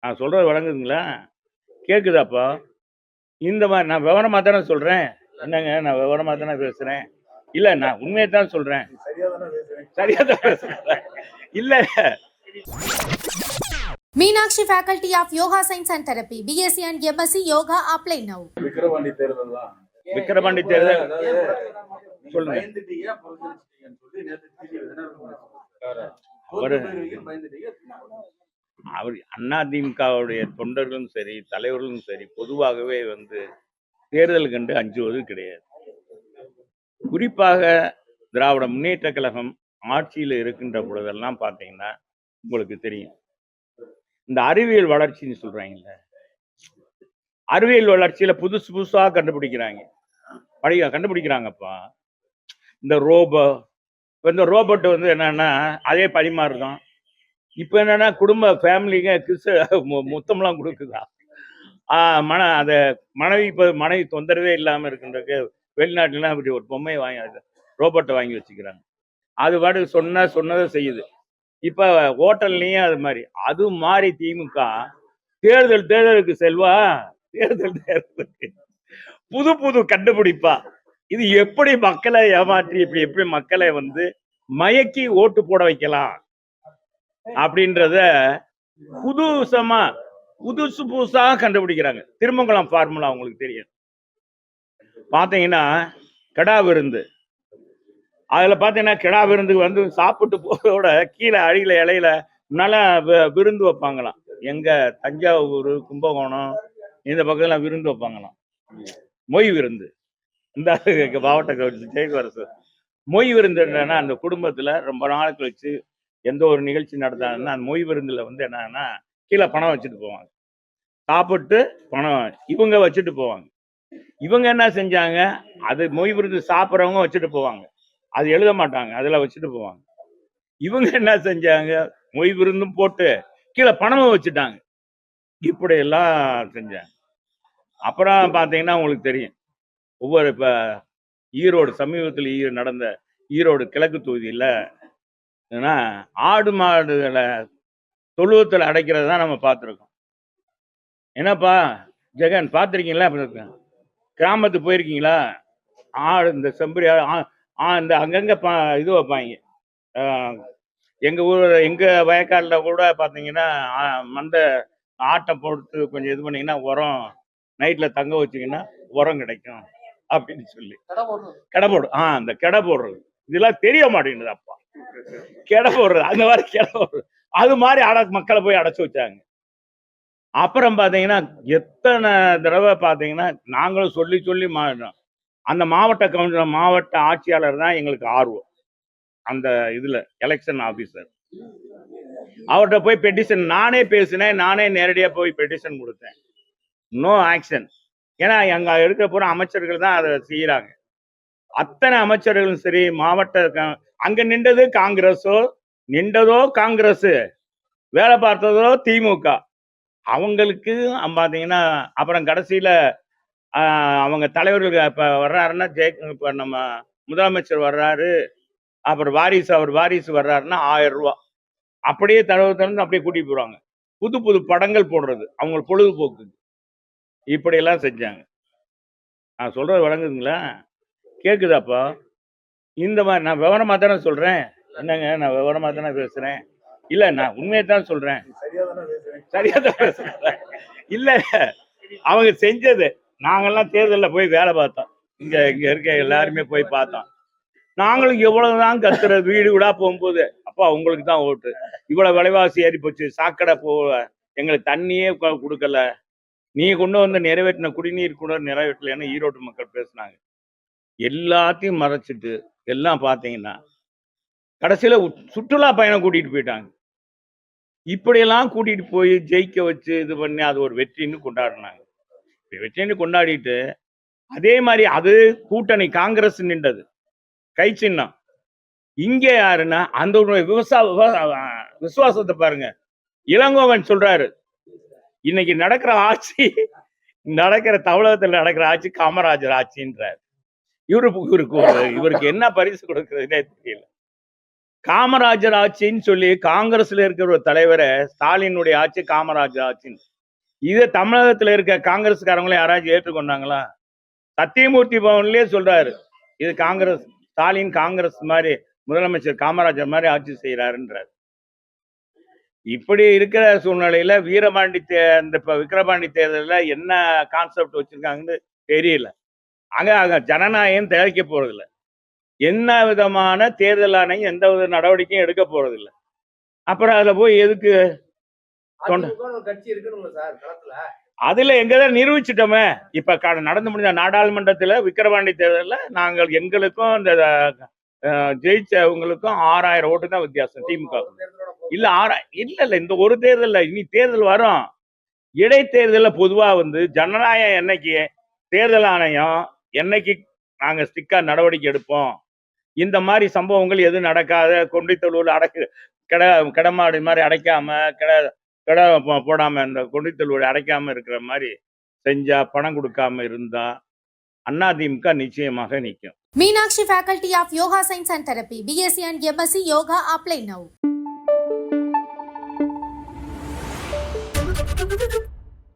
நான் சொல்றது வழங்குதுங்களா கேக்குதாப்பா? இந்த மாதிரி நான் விவரமா தானே சொல்றேன். என்னங்க நான் விவரமா தானே பேசுறேன்? இல்ல நான் உண்மையை தான் சொல்றேன். சரியா தான் பேசுறேன். இல்ல. Meenakshi Faculty of Yoga Science and Therapy, BSc and MSc Yoga apply now. Vikravandi தேர்தல் தான். விக்கிரவாண்டி தேர்தல். சொல்லுங்க. அவரு- அவர் அதிமுகவுடைய தொண்டர்களும் சரி தலைவர்களும் சரி பொதுவாகவே வந்து தேர்தல் கண்டு அஞ்சுவது கிடையாது. குறிப்பாக திராவிட முன்னேற்ற கழகம் ஆட்சியில் இருக்கின்ற பொழுதெல்லாம் பார்த்தீங்கன்னா உங்களுக்கு தெரியும். இந்த அறிவியல் வளர்ச்சின்னு சொல்கிறாங்கல்ல அறிவியல் வளர்ச்சியில் புதுசு புதுசாக கண்டுபிடிக்கிறாங்க. படிக்க கண்டுபிடிக்கிறாங்கப்பா. இந்த ரோபோ இப்போ இந்த ரோபோட் வந்து என்னன்னா அதே பரிமாறுதான். இப்போ என்னன்னா குடும்ப ஃபேமிலிங்க கிறிஸ்த மு- முத்தம்லாம் கொடுக்குதா? ஆஹ் மன அதை மனைவி இப்போ மனைவி தொந்தரவே இல்லாமல் இருக்கின்றக்கு வெளிநாட்டுலாம் இப்படி ஒரு பொம்மையை வாங்கி ரோபோட்டை வாங்கி வச்சுக்கிறாங்க. அது பாட்டுக்கு சொன்ன சொன்னதை செய்யுது. இப்போ ஹோட்டல்லையும் அது மாதிரி. அது மாதிரி திமுக தேர்தல் தேர்தலுக்கு செல்வா? தேர்தல் தேர்தலுக்கு. புது புது கண்டுபிடிப்பா. இது எப்படி மக்களை ஏமாற்றி இப்படி எப்படி மக்களை வந்து மயக்கி ஓட்டு போட வைக்கலாம்? அப்படின்றத புதுசமா புதுசு புதுசா கண்டுபிடிக்கிறாங்க. திருமங்கலம் ஃபார்முலா உங்களுக்கு தெரியும். பாத்தீங்கன்னா கெடா விருந்து. அதுல பாத்தீங்கன்னா கிடா விருந்துக்கு வந்து சாப்பிட்டு போகிறதோட கீழே அழியில இலையில முன்னால வி- விருந்து வைப்பாங்களாம். எங்க தஞ்சாவூர் கும்பகோணம் இந்த பக்கத்துல விருந்து வைப்பாங்களாம். மொய் விருந்து. இந்த மாவட்ட கவுன்சில் ஜெயகரசு மொய் விருந்து என்னன்னா அந்த குடும்பத்துல ரொம்ப நாள் கழிச்சு எந்த ஒரு நிகழ்ச்சி நடத்தாங்கன்னா அந்த மொய் விருந்தில் வந்து என்னன்னா கீழே பணம் வச்சுட்டு போவாங்க. சாப்பிட்டு பணம் இவங்க வச்சுட்டு போவாங்க. இவங்க என்ன செஞ்சாங்க? அது மொய் விருந்து சாப்பிட்றவங்க வச்சுட்டு போவாங்க. அது எழுத மாட்டாங்க அதில் வச்சுட்டு போவாங்க. இவங்க என்ன செஞ்சாங்க? மொய் விருந்தும் போட்டு கீழே பணமும் வச்சுட்டாங்க. இப்படியெல்லாம் செஞ்சாங்க. அப்புறம் பார்த்தீங்கன்னா உங்களுக்கு தெரியும். ஒவ்வொரு இப்போ ஈரோடு சமீபத்தில் ஈ நடந்த ஈரோடு கிழக்கு தொகுதியில் ஏன்னா ஆடு மாடுகளை தொழுவத்தில் அடைக்கிறது தான் நம்ம பார்த்துருக்கோம். என்னப்பா ஜெகன் பார்த்துருக்கீங்களா? கிராமத்துக்கு போயிருக்கீங்களா? ஆடு இந்த செம்பரி ஆடு, ஆ இந்த அங்கங்கே பா இது வைப்பாங்க. ஆஹ், எங்க ஊர் எங்க வயக்காட்டில் கூட பார்த்தீங்கன்னா ஆ, மண்டை ஆட்டை போட்டு கொஞ்சம் இது பண்ணீங்கன்னா உரம் நைட்டில் தங்க வச்சீங்கன்னா உரம் கிடைக்கும் அப்படின்னு சொல்லி. கடை போடு ஆ அந்த கடை போடுறது. இதெல்லாம் தெரிய மாட்டேங்குது அப்பா. கடை போடுறது அந்த மாதிரி கடை போடுறது அது மாதிரி அட மக்களை போய் அடைச்சு வச்சாங்க. அப்புறம் பார்த்தீங்கன்னா எத்தனை தடவை பார்த்தீங்கன்னா நாங்களும் சொல்லி சொல்லி மாறினோம் அந்த மாவட்ட கவுன்சிலர் மாவட்ட ஆட்சியாளர் தான் எங்களுக்கு ஆர்வம். அந்த இதுல எலெக்ஷன் ஆஃபீஸர் அவர்கிட்ட போய் பெட்டிஷன் நானே பேசினேன் நானே நேரடியாக போய் பெட்டிஷன் கொடுத்தேன். நோ ஆக்ஷன் ஏன்னா அங்க இருக்க போற அமைச்சர்கள் தான் அதை செய்யறாங்க. அத்தனை அமைச்சர்களும் சரி மாவட்ட அங்க நின்றது காங்கிரஸோ நின்றதோ காங்கிரஸ். வேலை பார்த்ததோ திமுக. அவங்களுக்கு பார்த்தீங்கன்னா அப்புறம் கடைசியில அவங்க தலைவர்கள் இப்ப வர்றாருன்னா ஜெய இப்ப நம்ம முதலமைச்சர் வர்றாரு. அப்புறம் வாரிசு அவர் வாரிசு வர்றாருன்னா ஆயிரம் ரூபா. அப்படியே தடவை திறந்து அப்படியே கூட்டிட்டு போறாங்க புது புது படங்கள் போடுறது அவங்க பொழுதுபோக்கு இப்படியெல்லாம் செஞ்சாங்க. நான் சொல்றது வழங்குதுங்களா கேக்குதாப்பா? இந்த மாதிரி நான் விவரமா தானே சொல்றேன். என்னங்க நான் விவரமா தானே பேசுறேன்? இல்ல நான் உண்மையை தான் சொல்றேன் சரியா தானே பேசுறேன். இல்ல அவங்க செஞ்சது. நாங்கெல்லாம் தேர்தல்ல போய் வேலை பார்த்தோம். இங்க இங்க இருக்க எல்லாருமே போய் பார்த்தோம். நாங்களும் எவ்வளவுதான் கத்துற வீடு வீடா போகும்போது அப்பா உங்களுக்கு தான் ஓட்டு. இவ்வளவு விலைவாசி ஏறி போச்சு. சாக்கடை போக எங்களுக்கு தண்ணியே கொடுக்கல. நீங்க கொண்டு வந்து நிறைவேற்றின குடிநீர் கூட நிறைவேற்றலைன்னு ஈரோட்டு மக்கள் பேசுனாங்க. எல்லாத்தையும் மறைச்சிட்டு எல்லாம் பார்த்தீங்கன்னா கடைசியில சுற்றுலா பயணம் கூட்டிட்டு போயிட்டாங்க. இப்படியெல்லாம் கூட்டிட்டு போய் ஜெயிக்க வச்சு இது பண்ணி அது ஒரு வெற்றின்னு கொண்டாடினாங்க. இப்படி வெற்றின்னு கொண்டாடிட்டு அதே மாதிரி அது கூட்டணி காங்கிரஸ் நின்றது. கை சின்னம். இங்கே யாருன்னா அந்த ஒரு விவசாய விசுவாசத்தை பாருங்க. இளங்கோவன் சொல்றாரு இன்னைக்கு நடக்கிற ஆட்சி நடக்கிற தமிழகத்தில் நடக்கிற ஆட்சி காமராஜர் ஆட்சின்றார். இவரு இவருக்கு இவருக்கு என்ன பரிசு கொடுக்கறதுனே தெரியல. காமராஜர் ஆட்சின்னு சொல்லி காங்கிரஸ்ல இருக்கிற ஒரு தலைவரை ஸ்டாலினுடைய ஆட்சி காமராஜர் ஆட்சின்னு. இதை தமிழகத்துல இருக்க காங்கிரஸ்காரங்களே யாராச்சும் ஏற்றுக்கொண்டாங்களா? சத்தியமூர்த்தி பவன்லயே சொல்றாரு இது காங்கிரஸ் ஸ்டாலின் காங்கிரஸ் மாதிரி முதலமைச்சர் காமராஜர் மாதிரி ஆட்சி செய்யறாருன்றார் இப்படி இருக்கிற சூழ்நிலையில வீரபாண்டி தே இந்த இப்ப விக்கிரபாண்டி தேர்தலில் என்ன கான்செப்ட் வச்சிருக்காங்கன்னு தெரியல. அங்க அங்க ஜனநாயகம் தயாரிக்க போறதில்ல. என்ன விதமான தேர்தல் ஆணையம் எந்த வித நடவடிக்கையும் எடுக்க போறதில்ல. அப்புறம் அதுல போய் எதுக்கு? அதுல எங்கதான் நிரூபிச்சிட்டோமே. இப்ப நடந்து முடிஞ்ச நாடாளுமன்றத்துல விக்கிரவாண்டி தேர்தல்ல நாங்கள் எங்களுக்கும் இந்த ஜெயிச்சவங்களுக்கும் ஆறாயிரம் ஓட்டு தான் வித்தியாசம் திமுக. இல்ல ஆறா இல்ல இல்ல இந்த ஒரு தேர்தல்ல இனி தேர்தல் வரும். இடைத்தேர்தல்ல பொதுவா வந்து ஜனநாயகம் என்னைக்கு தேர்தல் ஆணையம் என்னைக்கு நாங்க ஸ்டிக்கா நடவடிக்கை எடுப்போம்? இந்த மாதிரி சம்பவங்கள் எதுவும் நடக்காத கொண்டித்தொழுவில் அடக்கு கிட கிடமாடு மாதிரி அடைக்காம கிட கிட போடாம இந்த கொண்டித்தொழுவில் அடைக்காம இருக்கிற மாதிரி செஞ்சா பணம் கொடுக்காம இருந்தா அதிமுக நிச்சயமாக நிற்கும் Meenakshi faculty of yoga science and therapy BSc and MSc yoga apply now